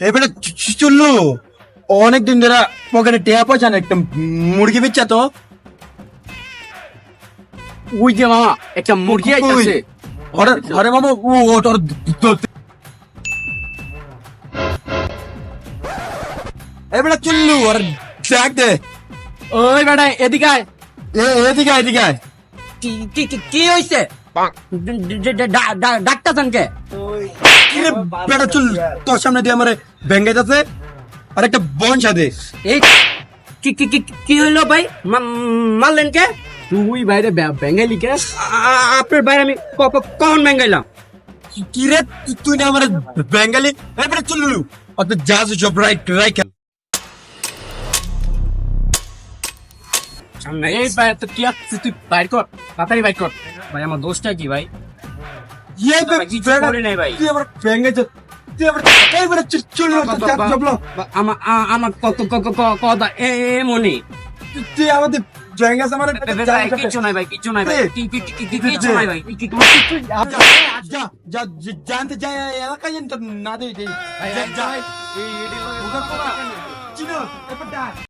এবারে চুল্লু অনেক দিন ধরে পকেটে টেয়া পয়সা না একটা মুরগি বেচা তো। ওই যে মামা একটা মুরগি ঘরে ঘরে মামা ও ও তোর এবারে চুল্লু আর দেখ দে। ওই বেটা এদিকে আয়। এদিকে আয়, এদিকে আয়। কি কি কি- হইছে? ডাক্তার কে? কি রে বেটা চুল তোর সামনে দিয়ে আমারে ভেঙ্গে যাচ্ছে আর একটা বনসা দে এই কি কি কি কি হইল ভাই? মারলেন কে? তুই বাইরে বেঙ্গালি কে? আপনার বাইরে আমি কখন বেঙ্গাইলাম কি রে তুই- না আমারে বেঙ্গালি এবারে চুল্লু অত জাজ সব রাইট রাইট। সামনে এই তুই বাইর কর তাড়াতাড়ি বাইর কর। ভাই আমার দোষটা কি ভাই? আমার আ- আমার ক- ক- ক- ক- কথা এ এ মনি তুই আমাদের আছে আমার কিছু নাই ভাই কিছু নাই ভাই কিছু নাই ভাই জানতে যাই এলাকা জানতে না দে